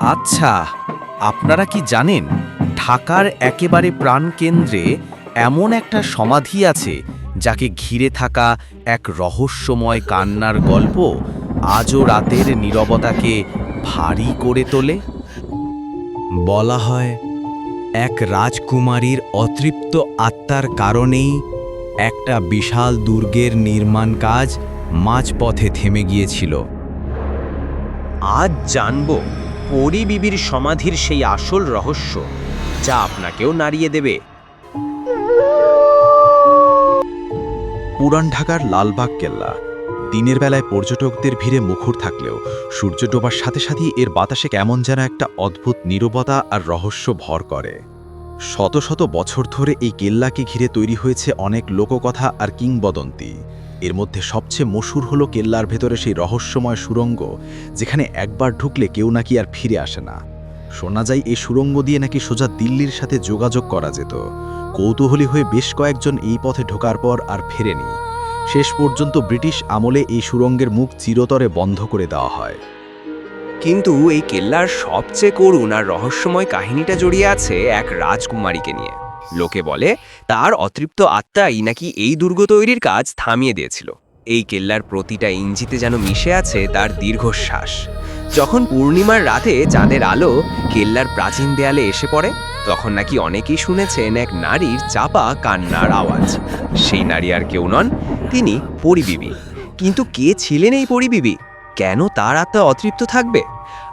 আচ্ছা আপনারা কি জানেন, ঢাকার একেবারে প্রাণকেন্দ্রে এমন একটা সমাধি আছে যাকে ঘিরে থাকা এক রহস্যময় কান্নার গল্প আজও রাতের নীরবতাকে ভারী করে তোলে? বলা হয়, এক রাজকুমারীর অতৃপ্ত আত্মার কারণেই একটা বিশাল দুর্গের নির্মাণ কাজ মাঝপথে থেমে গিয়েছিল। আজ জানব পরি বিবির সমাধির সেই আসল রহস্য, যা আপনাকেও নাড়িয়ে দেবে। পুরান ঢাকার লালবাগ কেল্লা। দিনের বেলায় পর্যটকদের ভিড়ে মুখর থাকলেও সূর্য ডোবার সাথে সাথেই এর বাতাসে কেমন যেন একটা অদ্ভুত নীরবতা আর রহস্য ভর করে। শত শত বছর ধরে এই কেল্লাকে ঘিরে তৈরি হয়েছে অনেক লোককথা আর কিংবদন্তি। এর মধ্যে সবচেয়ে মশুর হলো কেল্লার ভেতরে সেই রহস্যময় সুরঙ্গ, যেখানে একবার ঢুকলে কেউ নাকি আর ফিরে আসে না। শোনা যায় এই সুরঙ্গ দিয়ে নাকি সোজা দিল্লির সাথে যোগাযোগ করা যেত। কৌতূহলী হয়ে বেশ কয়েকজন এই পথে ঢোকার পর আর ফেরেনি। শেষ পর্যন্ত ব্রিটিশ আমলে এই সুরঙ্গের মুখ চিরতরে বন্ধ করে দেওয়া হয়। কিন্তু এই কেল্লার সবচেয়ে করুণ আর রহস্যময় কাহিনীটা জড়িয়ে আছে এক রাজকুমারীকে নিয়ে। লোকে বলে, তার অতৃপ্ত আত্মাই নাকি এই দুর্গ তৈরির কাজ থামিয়ে দিয়েছিল। এই কেল্লার প্রতিটা ইঞ্জিতে যেন মিশে আছে তার দীর্ঘশ্বাস। যখন পূর্ণিমার রাতে চাঁদের আলো কেল্লার প্রাচীন দেয়ালে এসে পড়ে, তখন নাকি অনেকেই শুনেছেন এক নারীর চাপা কান্নার আওয়াজ। সেই নারী আর কেউ নন, তিনি পরিবিবি। কিন্তু কে ছিলেন এই পরিবিবি? কেন তার আত্মা অতৃপ্ত থাকবে?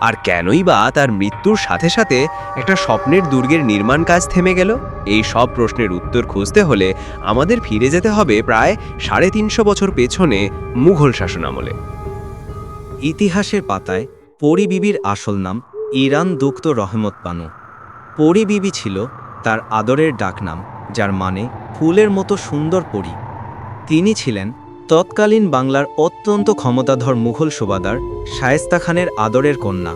আর কেনই বা তার মৃত্যুর সাথে সাথে একটা স্বপ্নের দুর্গের নির্মাণ কাজ থেমে গেল? এই সব প্রশ্নের উত্তর খুঁজতে হলে আমাদের ফিরে যেতে হবে প্রায় সাড়ে তিনশো বছর পেছনে মুঘল শাসনামলে ইতিহাসের পাতায় পরি বিবির আসল নাম ইরান দুক্ত রহমত বানু। পরি বিবি ছিল তার আদরের ডাকনাম, যার মানে ফুলের মতো সুন্দর পরি। তিনি ছিলেন তৎকালীন বাংলার অত্যন্ত ক্ষমতাধর মুঘল সুবাদার শায়েস্তা খানের আদরের কন্যা।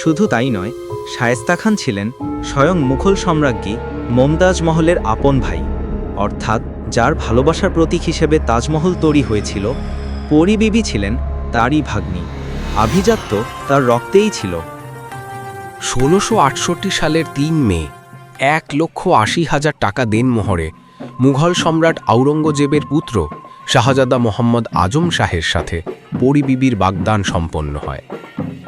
শুধু তাই নয়, শায়েস্তা খান ছিলেন স্বয়ং মুঘল সম্রাজ্ঞী মমতাজ মহলের আপন ভাই, অর্থাৎ যার ভালোবাসার প্রতীক হিসেবে তাজমহল তৈরি হয়েছিল পরি বিবি ছিলেন তারই ভাগ্নি। আভিজাত্য তার রক্তেই ছিল। ষোলোশো সালের তিন মে, এক লক্ষ আশি হাজার টাকা দেনমোহরে মুঘল সম্রাট আওরঙ্গজেবের পুত্র শাহজাদা মোহাম্মদ আজম শাহের সাথে পরিবিবির বাগদান সম্পন্ন হয়।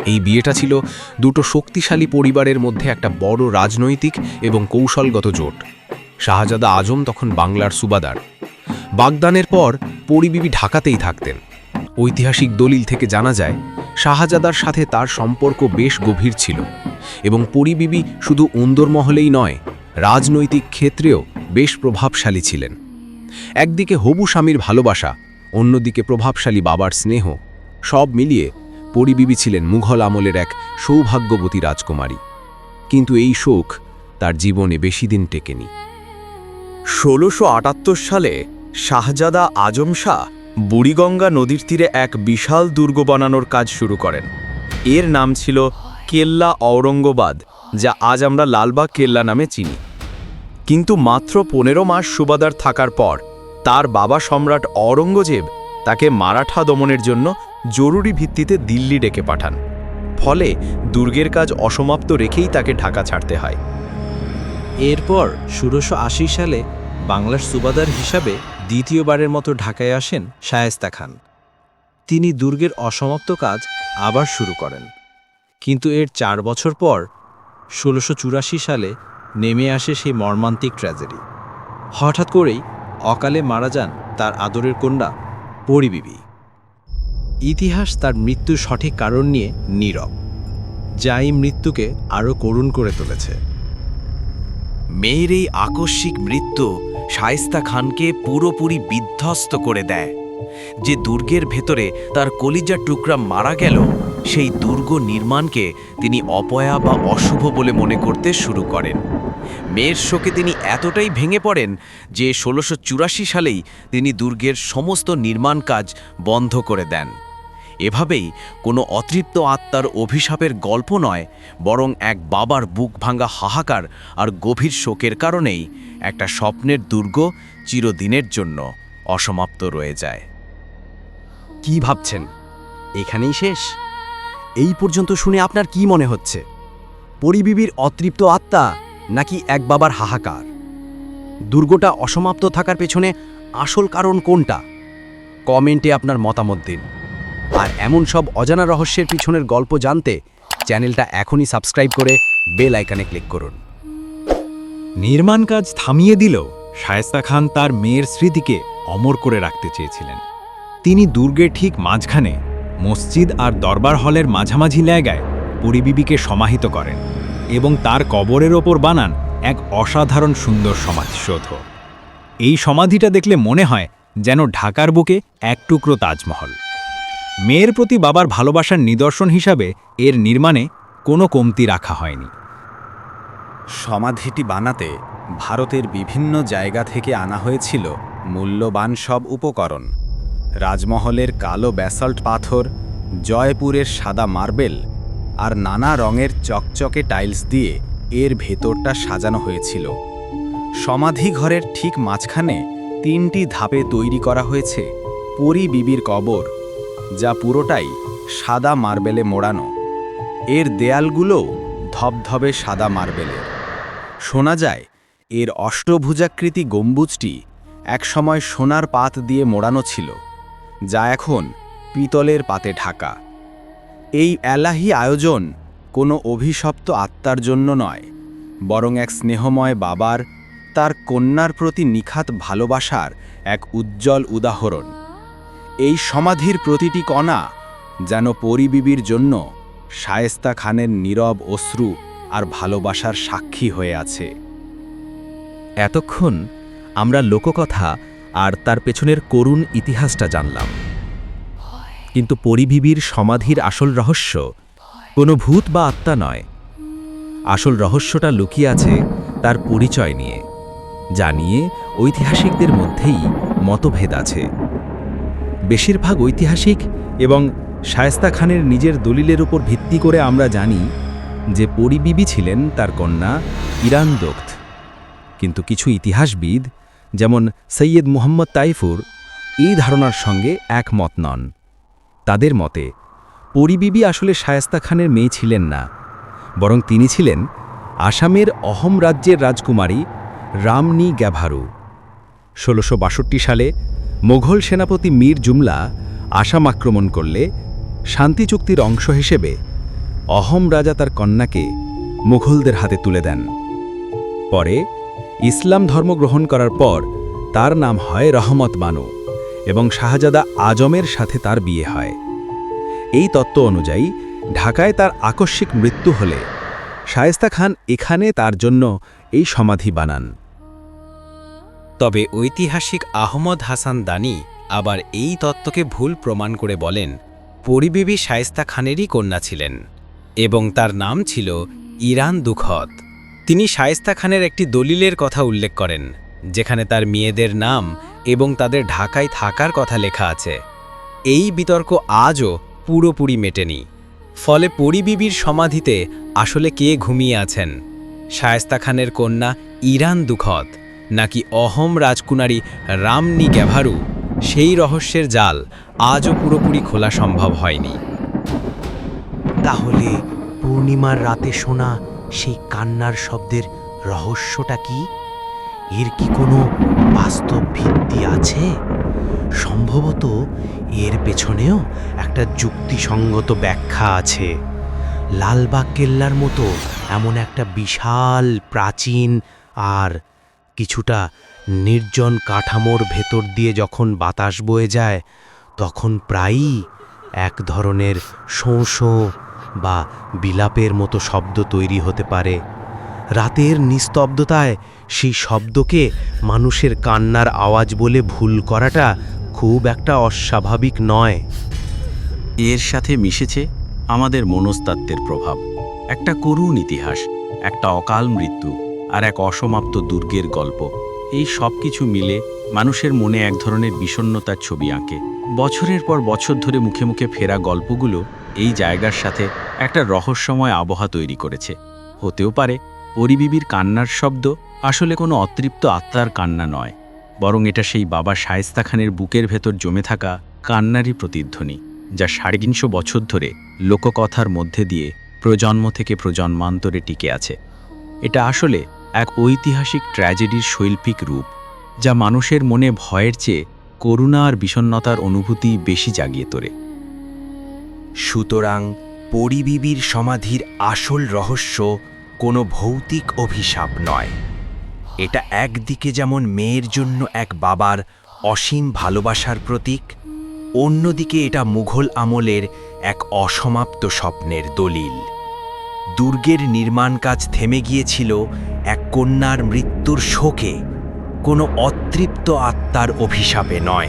এই বিয়েটা ছিল দুটো শক্তিশালী পরিবারের মধ্যে একটা বড় রাজনৈতিক এবং কৌশলগত জোট। শাহজাদা আজম তখন বাংলার সুবাদার। বাগদানের পর পরিবিবি ঢাকাতেই থাকতেন। ঐতিহাসিক দলিল থেকে জানা যায়, শাহজাদার সাথে তার সম্পর্ক বেশ গভীর ছিল এবং পরিবিবি শুধু উন্দরমহলেই নয়, রাজনৈতিক ক্ষেত্রেও বেশ প্রভাবশালী ছিলেন। একদিকে হবু স্বামীর ভালোবাসা, অন্যদিকে প্রভাবশালী বাবার স্নেহ। সব মিলিয়ে পরিবিবি ছিলেন মুঘল আমলের এক সৌভাগ্যবতী রাজকুমারী। কিন্তু এই শোক তার জীবনে বেশি দিন টেকেনি। ষোলোশো সালে শাহজাদা আজম শাহ বুড়িগঙ্গা নদীর তীরে এক বিশাল দুর্গ বানানোর কাজ শুরু করেন। এর নাম ছিল কেল্লা ঔরঙ্গবাদ, যা আজ আমরা লালবাগ কেল্লা নামে চিনি। কিন্তু মাত্র পনেরো মাস সুবাদার থাকার পর, তার বাবা সম্রাট অরঙ্গজেব তাকে মারাঠা দমনের জন্য জরুরি ভিত্তিতে দিল্লি ডেকে পাঠান। ফলে দুর্গের কাজ অসমাপ্ত রেখেই তাকে ঢাকা ছাড়তে হয়। এরপর ষোলোশো সালে বাংলার সুবাদার হিসাবে দ্বিতীয়বারের মতো ঢাকায় আসেন শায়েস্তা খান। তিনি দুর্গের অসমাপ্ত কাজ আবার শুরু করেন। কিন্তু এর চার বছর পর ষোলোশো সালে নেমে আসে সেই মর্মান্তিক ট্র্যাজেডি। হঠাৎ করেই অকালে মারা যান তার আদরের কন্যা পরিবিবি ইতিহাস তার মৃত্যুর সঠিক কারণ নিয়ে নীরব যা এই মৃত্যুকে আরও করুণ করে তুলেছে। মেয়ের এই আকস্মিক মৃত্যু শায়েস্তা খানকে পুরোপুরি বিধ্বস্ত করে দেয়। যে দুর্গের ভেতরে তার কলিজার টুকরা মারা গেল, সেই দুর্গ নির্মাণকে তিনি অপয়া বা অশুভ বলে মনে করতে শুরু করেন। মেয়ের শোকে তিনি এতটাই ভেঙে পড়েন যে ষোলোশো চুরাশি সালেই তিনি দুর্গের সমস্ত নির্মাণ কাজ বন্ধ করে দেন। এভাবেই কোনো অতৃপ্ত আত্মার অভিশাপের গল্প নয়, বরং এক বাবার বুক ভাঙা হাহাকার আর গভীর শোকের কারণেই একটা স্বপ্নের দুর্গ চিরদিনের জন্য অসমাপ্ত রয়ে যায়। কি ভাবছেন? এখানেই শেষ? এই পর্যন্ত শুনে আপনার কি মনে হচ্ছে? পরিবিবির অতৃপ্ত আত্মা নাকি এক বাবার হাহাকার? দুর্গটা অসমাপ্ত থাকার পেছনে আসল কারণ কোনটা? কমেন্টে আপনার মতামত দিন। আর এমন সব অজানা রহস্যের পিছনের গল্প জানতে চ্যানেলটা এখনই সাবস্ক্রাইব করে বেল আইকনে ক্লিক করুন। নির্মাণ কাজ থামিয়ে দিলেও শায়েস্তা খান তার মেয়ের স্মৃতিকে অমর করে রাখতে চেয়েছিলেন। তিনি দুর্গের ঠিক মাঝখানে মসজিদ আর দরবার হলের মাঝামাঝি জায়গায় পরিবিবিকে সমাহিত করেন। এবং তার কবরের ওপর বানান এক অসাধারণ সুন্দর সমাধিসৌধ। এই সমাধিটা দেখলে মনে হয় যেন ঢাকার বুকে এক টুকরো তাজমহল। মেয়ের প্রতি বাবার ভালোবাসার নিদর্শন হিসাবে এর নির্মাণে কোনো কমতি রাখা হয়নি। সমাধিটি বানাতে ভারতের বিভিন্ন জায়গা থেকে আনা হয়েছিল মূল্যবান সব উপকরণ। রাজমহলের কালো ব্যাসল্ট পাথর, জয়পুরের সাদা মার্বেল আর নানা রঙের চকচকে টাইলস দিয়ে এর ভেতরটা সাজানো হয়েছিল। সমাধি ঘরের ঠিক মাঝখানে তিনটি ধাপে তৈরি করা হয়েছে পরি বিবির কবর, যা পুরোটাই সাদা মার্বেলে মোড়ানো। এর দেয়ালগুলোও ধবধবে সাদা মার্বেলের। শোনা যায়, এর অষ্টভুজাকৃতি গম্বুজটি একসময় সোনার পাত দিয়ে মোড়ানো ছিল, যা এখন পিতলের পাতে ঢাকা। এই এলাহি আয়োজন কোনো অভিশপ্ত আত্মার জন্য নয়, বরং এক স্নেহময় বাবার, তার কন্যার প্রতি নিখাত ভালোবাসার এক উজ্জ্বল উদাহরণ। এই সমাধির প্রতিটি কণা যেন পরিবিবির জন্য শায়েস্তা খানের নীরব অশ্রু আর ভালোবাসার সাক্ষী হয়ে আছে। এতক্ষণ আমরা লোককথা আর তার পেছনের করুণ ইতিহাসটা জানলাম। কিন্তু পরিবিবির সমাধির আসল রহস্য কোনো ভূত বা আত্মা নয়। আসল রহস্যটা লুকিয়ে আছে তার পরিচয় নিয়ে যা নিয়ে ঐতিহাসিকদের মধ্যেই মতভেদ আছে। বেশিরভাগ ঐতিহাসিক এবং শায়েস্তা খানের নিজের দলিলের উপর ভিত্তি করে আমরা জানি যে পরিবিবি ছিলেন তার কন্যা ইরান দোক্ত কিন্তু কিছু ইতিহাসবিদ, যেমন সৈয়দ মুহম্মদ তাইফুর, এই ধারণার সঙ্গে একমত নন। তাদের মতে, পরিবিবি আসলে শায়েস্তা খানের মেয়ে ছিলেন না, বরং তিনি ছিলেন আসামের অহম রাজ্যের রাজকুমারী রামনি গ্যাভারু। ষোলোশো সালে মোঘল সেনাপতি মীর জুমলা আসাম আক্রমণ করলে শান্তি চুক্তির অংশ হিসেবে অহম রাজা তার কন্যাকে মুঘলদের হাতে তুলে দেন। পরে ইসলাম ধর্ম গ্রহণ করার পর তার নাম হয় রহমত বানু এবং শাহজাদা আজমের সাথে তার বিয়ে হয়। এই তত্ত্ব অনুযায়ী, ঢাকায় তার আকস্মিক মৃত্যু হলে শায়েস্তা খান এখানে তার জন্য এই সমাধি বানান। তবে ঐতিহাসিক আহমদ হাসান দানি আবার এই তত্ত্বকে ভুল প্রমাণ করে বলেন, পরিবিবি শায়েস্তা খানেরই কন্যা ছিলেন এবং তার নাম ছিল ইরান দুখত। তিনি শায়েস্তা খানের একটি দলিলের কথা উল্লেখ করেন। যেখানে তার মেয়েদের নাম এবং তাদের ঢাকায় থাকার কথা লেখা আছে। এই বিতর্ক আজও পুরোপুরি মেটেনি। ফলে পরিবিবির সমাধিতে আসলে কে ঘুমিয়ে আছেন? শায়েস্তা খানের কন্যা ইরান দুখত, নাকি অহম রাজকুমারী রামনি গ্যাভারু? সেই রহস্যের জাল আজও পুরোপুরি খোলা সম্ভব হয়নি। তাহলে পূর্ণিমার রাতে শোনা সেই কান্নার শব্দের রহস্যটা কি? এর কি কোনো বাস্তব ভিত্তি আছে? সম্ভবত এর পেছনেও একটা যুক্তিসঙ্গত ব্যাখ্যা আছে। লালবাগ কেল্লার মতো এমন একটা বিশাল, প্রাচীন আর কিছুটা নির্জন কাঠামোর ভেতর দিয়ে যখন বাতাস বয়ে যায়, তখন প্রায়ই এক ধরনের শোঁ শোঁ বা বিলাপের মতো শব্দ তৈরি হতে পারে। রাতের নিস্তব্ধতায় সেই শব্দকে মানুষের কান্নার আওয়াজ বলে ভুল করাটা খুব একটা অস্বাভাবিক নয়। এর সাথে মিশেছে আমাদের মনস্তাত্ত্বের প্রভাব। একটা করুণ ইতিহাস, একটা অকাল মৃত্যু আর এক অসমাপ্ত দুর্গের গল্প। এই সব কিছু মিলে মানুষের মনে এক ধরনের বিষণ্ণতার ছবি আঁকে। বছরের পর বছর ধরে মুখে মুখে ফেরা গল্পগুলো এই জায়গার সাথে একটা রহস্যময় আবহাওয়া তৈরি করেছে। হতেও পারে পরিবিবির কান্নার শব্দ আসলে কোনো অতৃপ্ত আত্মার কান্না নয়, বরং এটা সেই বাবা শায়েস্তা খানের বুকের ভেতর জমে থাকা কান্নারই প্রতিধ্বনি, যা সাড়ে তিনশো বছর ধরে লোককথার মধ্যে দিয়ে প্রজন্ম থেকে প্রজন্মান্তরে টিকে আছে। এটা আসলে এক ঐতিহাসিক ট্র্যাজেডির শৈল্পিক রূপ, যা মানুষের মনে ভয়ের চেয়ে করুণা আর বিষণ্ণতার অনুভূতি বেশি জাগিয়ে তোলে। সুতরাং পরিবিবির সমাধির আসল রহস্য কোনো ভৌতিক অভিশাপ নয়। এটা একদিকে যেমন মেয়ের জন্য এক বাবার অসীম ভালোবাসার প্রতীক, অন্যদিকে এটা মুঘল আমলের এক অসমাপ্ত স্বপ্নের দলিল। দুর্গের নির্মাণ কাজ থেমে গিয়েছিল এক কন্যার মৃত্যুর শোকে, কোনো অতৃপ্ত আত্মার অভিশাপে নয়।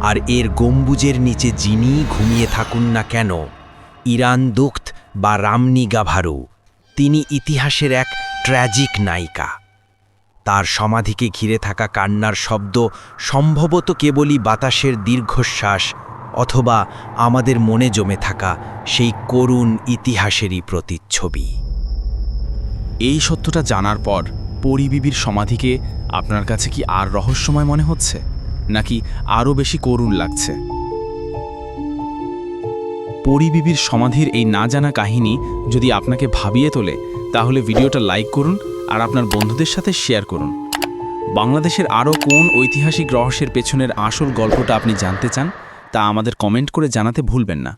আর এর গম্বুজের নিচে যিনি ঘুমিয়ে থাকুন না কেন, ইরান দুঃখ বা রামনি গাভারু। তিনি ইতিহাসের এক ট্র্যাজিক নায়িকা। তার সমাধিকে ঘিরে থাকা কান্নার শব্দ সম্ভবত কেবলই বাতাসের দীর্ঘশ্বাস অথবা আমাদের মনে জমে থাকা সেই করুণ ইতিহাসেরই প্রতিচ্ছবি। এই সত্যটা জানার পর পরিবিবির সমাধিকে আপনার কাছে কি আর রহস্যময় মনে হচ্ছে? নাকি আরও বেশি করুণ লাগছে? পরিবিবির সমাধির এই না জানা কাহিনী যদি আপনাকে ভাবিয়ে তোলে, তাহলে ভিডিওটা লাইক করুন আর আপনার বন্ধুদের সাথে শেয়ার করুন। বাংলাদেশের আরও কোন ঐতিহাসিক রহস্যের পেছনের আসল গল্পটা আপনি জানতে চান, তা আমাদের কমেন্ট করে জানাতে ভুলবেন না।